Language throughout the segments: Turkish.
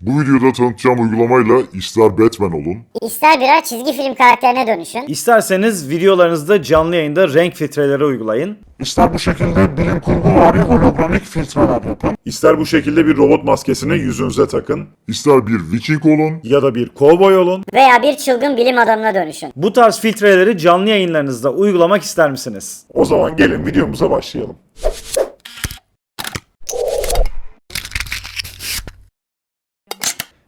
Bu videoda tanıtacağım uygulamayla ister Batman olun, İster birer çizgi film karakterine dönüşün. İsterseniz videolarınızda canlı yayında renk filtreleri uygulayın. İster bu şekilde bilim kurgu vari hologramik filtreler yapın. İster bu şekilde bir robot maskesini yüzünüze takın ister bir Viking olun, ya da bir kovboy olun. Veya bir çılgın bilim adamına dönüşün. Bu tarz filtreleri canlı yayınlarınızda uygulamak ister misiniz? O zaman gelin videomuza başlayalım.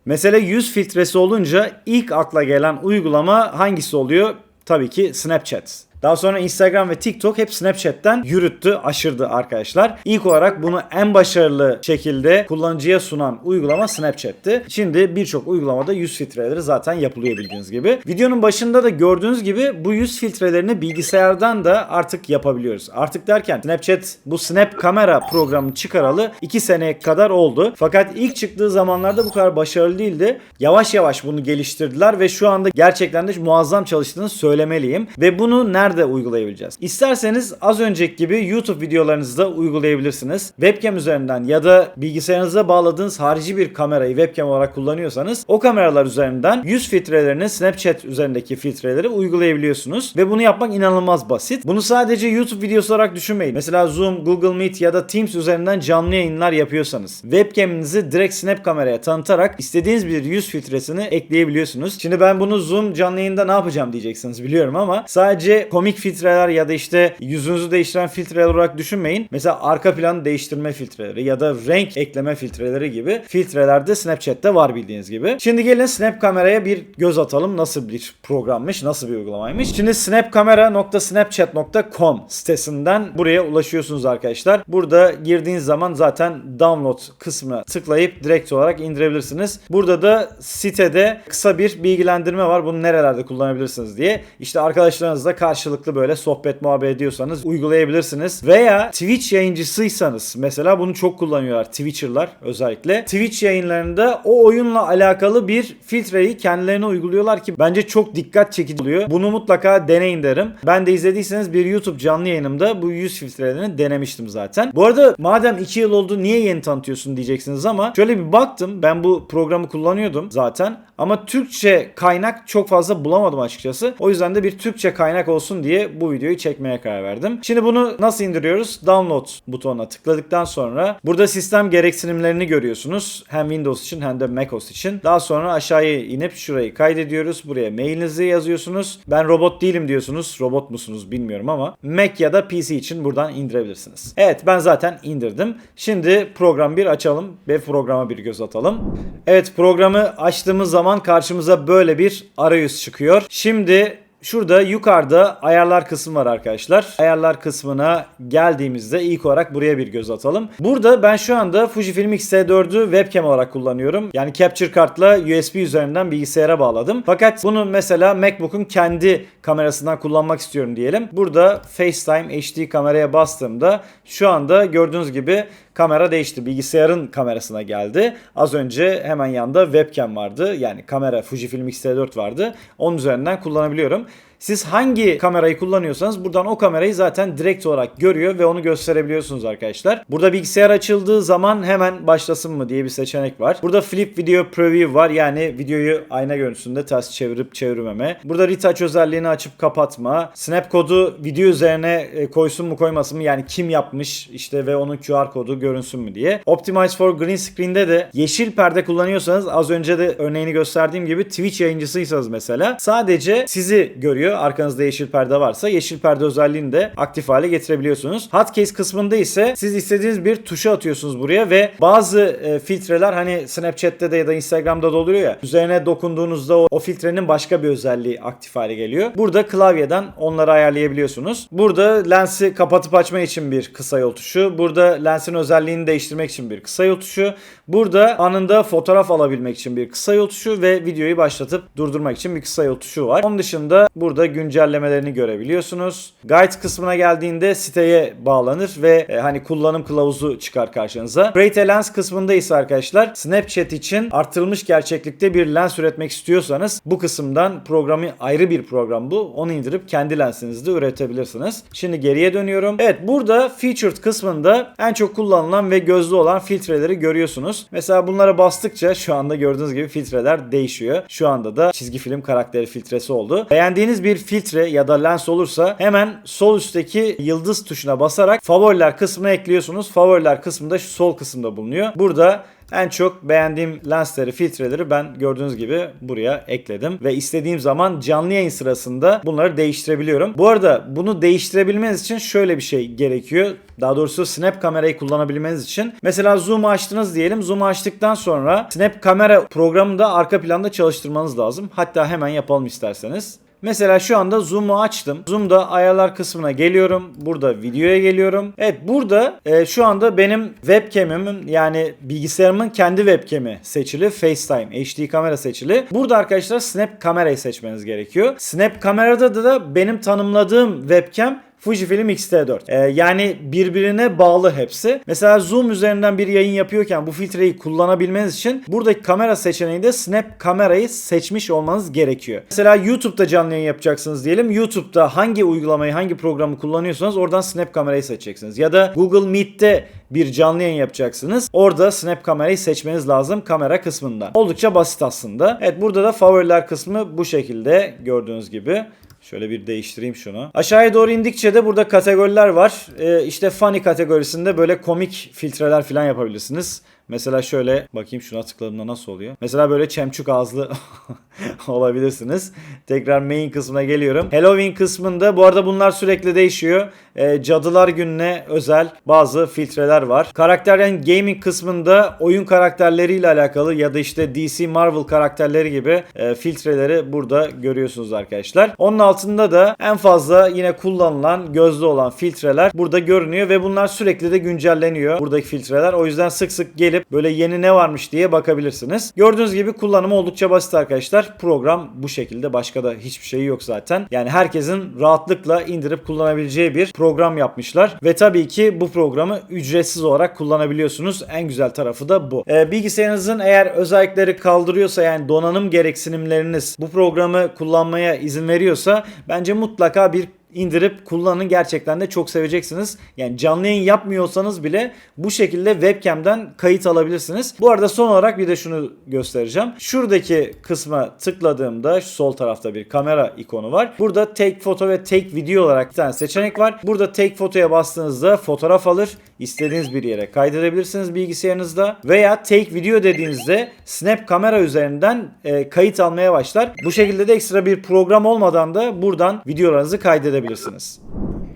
Mesele yüz filtresi olunca ilk akla gelen uygulama hangisi oluyor? Tabii ki Snapchat. Daha sonra Instagram ve TikTok hep Snapchat'ten yürüttü, aşırdı arkadaşlar. İlk olarak bunu en başarılı şekilde kullanıcıya sunan uygulama Snapchat'ti. Şimdi birçok uygulamada yüz filtreleri zaten yapılıyor bildiğiniz gibi. Videonun başında da gördüğünüz gibi bu yüz filtrelerini bilgisayardan da artık yapabiliyoruz. Artık derken Snapchat bu Snap kamera programını çıkaralı 2 sene kadar oldu. Fakat ilk çıktığı zamanlarda bu kadar başarılı değildi. Yavaş yavaş bunu geliştirdiler ve şu anda gerçekten de muazzam çalıştığını söylemeliyim. Ve bunu nerede uygulayabileceğiz? İsterseniz az önceki gibi YouTube videolarınızda uygulayabilirsiniz. Webcam üzerinden ya da bilgisayarınıza bağladığınız harici bir kamerayı webcam olarak kullanıyorsanız o kameralar üzerinden yüz filtrelerini Snapchat üzerindeki filtreleri uygulayabiliyorsunuz. Ve bunu yapmak inanılmaz basit. Bunu sadece YouTube videosu olarak düşünmeyin. Mesela Zoom, Google Meet ya da Teams üzerinden canlı yayınlar yapıyorsanız webcam'inizi direkt Snap kameraya tanıtarak istediğiniz bir yüz filtresini ekleyebiliyorsunuz. Şimdi ben bunu Zoom canlı yayında ne yapacağım diyeceksiniz biliyorum ama sadece komik filtreler ya da işte yüzünüzü değiştiren filtreler olarak düşünmeyin. Mesela arka plan değiştirme filtreleri ya da renk ekleme filtreleri gibi filtreler de Snapchat'te var bildiğiniz gibi. Şimdi gelin Snap kameraya bir göz atalım. Nasıl bir programmış, nasıl bir uygulamaymış. Şimdi snapkamera.snapchat.com sitesinden buraya ulaşıyorsunuz arkadaşlar. Burada girdiğiniz zaman zaten download kısmına tıklayıp direkt olarak indirebilirsiniz. Burada da sitede kısa bir bilgilendirme var. Bunu nerelerde kullanabilirsiniz diye. İşte arkadaşlarınızla karşılıklı böyle sohbet muhabbet ediyorsanız uygulayabilirsiniz. Veya Twitch yayıncısıysanız mesela bunu çok kullanıyorlar Twitcher'lar özellikle. Twitch yayınlarında o oyunla alakalı bir filtreyi kendilerine uyguluyorlar ki bence çok dikkat çekici oluyor. Bunu mutlaka deneyin derim. Ben de izlediyseniz bir YouTube canlı yayınımda bu yüz filtrelerini denemiştim zaten. Bu arada madem 2 yıl oldu niye yeni tanıtıyorsun diyeceksiniz ama şöyle bir baktım ben bu programı kullanıyordum zaten ama Türkçe kaynak çok fazla bulamadım açıkçası. O yüzden de bir Türkçe kaynak olsun diye bu videoyu çekmeye karar verdim. Şimdi bunu nasıl indiriyoruz? Download butonuna tıkladıktan sonra burada sistem gereksinimlerini görüyorsunuz. Hem Windows için hem de macOS için. Daha sonra aşağıya inip şurayı kaydediyoruz. Buraya mailinizi yazıyorsunuz. Ben robot değilim diyorsunuz. Robot musunuz bilmiyorum ama Mac ya da PC için buradan indirebilirsiniz. Evet ben zaten indirdim. Şimdi program bir açalım ve programa bir göz atalım. Evet programı açtığımız zaman karşımıza böyle bir arayüz çıkıyor. Şimdi Şurada yukarıda ayarlar kısmı var arkadaşlar. Ayarlar kısmına geldiğimizde ilk olarak buraya bir göz atalım. Burada ben şu anda Fujifilm X-T4'ü webcam olarak kullanıyorum. Yani capture kartla USB üzerinden bilgisayara bağladım. Fakat bunu mesela MacBook'un kendi kamerasından kullanmak istiyorum diyelim. Burada FaceTime HD kameraya bastığımda şu anda gördüğünüz gibi kamera değişti. Bilgisayarın kamerasına geldi. Az önce hemen yanında webcam vardı. Yani kamera Fujifilm X-T4 vardı. Onun üzerinden kullanabiliyorum. Siz hangi kamerayı kullanıyorsanız buradan o kamerayı zaten direkt olarak görüyor ve onu gösterebiliyorsunuz arkadaşlar. Burada bilgisayar açıldığı zaman hemen başlasın mı diye bir seçenek var. Burada flip video preview var yani videoyu ayna görüntüsünde ters çevirip çevirmeme. Burada retouch özelliğini açıp kapatma. Snap kodu video üzerine e, koysun mu koymasın mı yani kim yapmış işte ve onun QR kodu görünsün mü diye. Optimize for green screen'de de yeşil perde kullanıyorsanız az önce de örneğini gösterdiğim gibi Twitch yayıncısıysanız mesela sadece sizi görüyor. Arkanızda yeşil perde varsa yeşil perde özelliğini de aktif hale getirebiliyorsunuz. Hotkeys kısmında ise siz istediğiniz bir tuşa atıyorsunuz buraya ve bazı e, filtreler hani Snapchat'te de ya da Instagram'da da oluyor ya üzerine dokunduğunuzda o, o filtrenin başka bir özelliği aktif hale geliyor. Burada klavyeden onları ayarlayabiliyorsunuz. Burada lensi kapatıp açma için bir kısa yol tuşu. Burada lensin özelliğini değiştirmek için bir kısa yol tuşu. Burada anında fotoğraf alabilmek için bir kısa yol tuşu ve videoyu başlatıp durdurmak için bir kısa yol tuşu var. Onun dışında burada burada güncellemelerini görebiliyorsunuz. Guide kısmına geldiğinde siteye bağlanır ve e, hani kullanım kılavuzu çıkar karşınıza. Create a Lens kısmında ise arkadaşlar Snapchat için artırılmış gerçeklikte bir lens üretmek istiyorsanız bu kısımdan programı ayrı bir program bu. Onu indirip kendi lensinizde üretebilirsiniz. Şimdi geriye dönüyorum. Evet burada featured kısmında en çok kullanılan ve gözlü olan filtreleri görüyorsunuz. Mesela bunlara bastıkça şu anda gördüğünüz gibi filtreler değişiyor. Şu anda da çizgi film karakteri filtresi oldu. Beğendiğiniz bir filtre ya da lens olursa hemen sol üstteki yıldız tuşuna basarak favoriler kısmına ekliyorsunuz. Favoriler kısmında şu sol kısımda bulunuyor. Burada en çok beğendiğim lensleri, filtreleri ben gördüğünüz gibi buraya ekledim. Ve istediğim zaman canlı yayın sırasında bunları değiştirebiliyorum. Bu arada bunu değiştirebilmeniz için şöyle bir şey gerekiyor. Daha doğrusu Snap kamerayı kullanabilmeniz için. Mesela Zoom açtınız diyelim. Zoom açtıktan sonra Snap kamera programını da arka planda çalıştırmanız lazım. Hatta hemen yapalım isterseniz. Mesela şu anda Zoom'u açtım. Zoom'da ayarlar kısmına geliyorum. Burada videoya geliyorum. Evet burada e, şu anda benim webcam'imin yani bilgisayarımın kendi webcam'i seçili. FaceTime HD kamera seçili. Burada arkadaşlar Snap kamerayı seçmeniz gerekiyor. Snap kamerada da, benim tanımladığım webcam Fujifilm X-T4. Ee, yani birbirine bağlı hepsi. Mesela zoom üzerinden bir yayın yapıyorken bu filtreyi kullanabilmeniz için buradaki kamera seçeneğinde Snap kamerayı seçmiş olmanız gerekiyor. Mesela YouTube'da canlı yayın yapacaksınız diyelim. YouTube'da hangi uygulamayı, hangi programı kullanıyorsanız oradan Snap kamerayı seçeceksiniz. Ya da Google Meet'te bir canlı yayın yapacaksınız. Orada Snap kamerayı seçmeniz lazım kamera kısmında. Oldukça basit aslında. Evet burada da favoriler kısmı bu şekilde gördüğünüz gibi. Şöyle bir değiştireyim şunu. Aşağıya doğru indikçe de burada kategoriler var. Ee, işte funny kategorisinde böyle komik filtreler falan yapabilirsiniz. Mesela şöyle bakayım şuna tıkladığımda nasıl oluyor. Mesela böyle çemçük ağızlı olabilirsiniz. Tekrar main kısmına geliyorum. Halloween kısmında bu arada bunlar sürekli değişiyor. Ee, Cadılar Günü'ne özel bazı filtreler var. Karakterlerin gaming kısmında oyun karakterleriyle alakalı ya da işte DC Marvel karakterleri gibi e, filtreleri burada görüyorsunuz arkadaşlar. Onun altında da en fazla yine kullanılan gözlü olan filtreler burada görünüyor ve bunlar sürekli de güncelleniyor. Buradaki filtreler. O yüzden sık sık gelip böyle yeni ne varmış diye bakabilirsiniz. Gördüğünüz gibi kullanımı oldukça basit arkadaşlar. Program bu şekilde. Başka da hiçbir şeyi yok zaten. Yani herkesin rahatlıkla indirip kullanabileceği bir program yapmışlar. Ve tabii ki bu programı ücretsiz olarak kullanabiliyorsunuz. En güzel tarafı da bu. Ee, bilgisayarınızın eğer özellikleri kaldırıyorsa yani donanım gereksinimleriniz bu programı kullanmaya izin veriyorsa bence mutlaka bir indirip kullanın gerçekten de çok seveceksiniz. Yani canlı yayın yapmıyorsanız bile bu şekilde webcam'den kayıt alabilirsiniz. Bu arada son olarak bir de şunu göstereceğim. Şuradaki kısma tıkladığımda şu sol tarafta bir kamera ikonu var. Burada take photo ve take video olarak bir tane seçenek var. Burada take photo'ya bastığınızda fotoğraf alır. İstediğiniz bir yere kaydedebilirsiniz bilgisayarınızda. Veya take video dediğinizde snap kamera üzerinden e, kayıt almaya başlar. Bu şekilde de ekstra bir program olmadan da buradan videolarınızı kaydedebilirsiniz.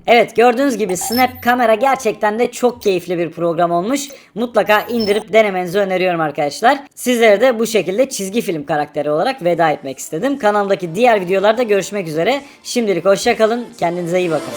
Evet gördüğünüz gibi Snap kamera gerçekten de çok keyifli bir program olmuş. Mutlaka indirip denemenizi öneriyorum arkadaşlar. Sizlere de bu şekilde çizgi film karakteri olarak veda etmek istedim. Kanalımdaki diğer videolarda görüşmek üzere. Şimdilik hoşçakalın. Kendinize iyi bakın.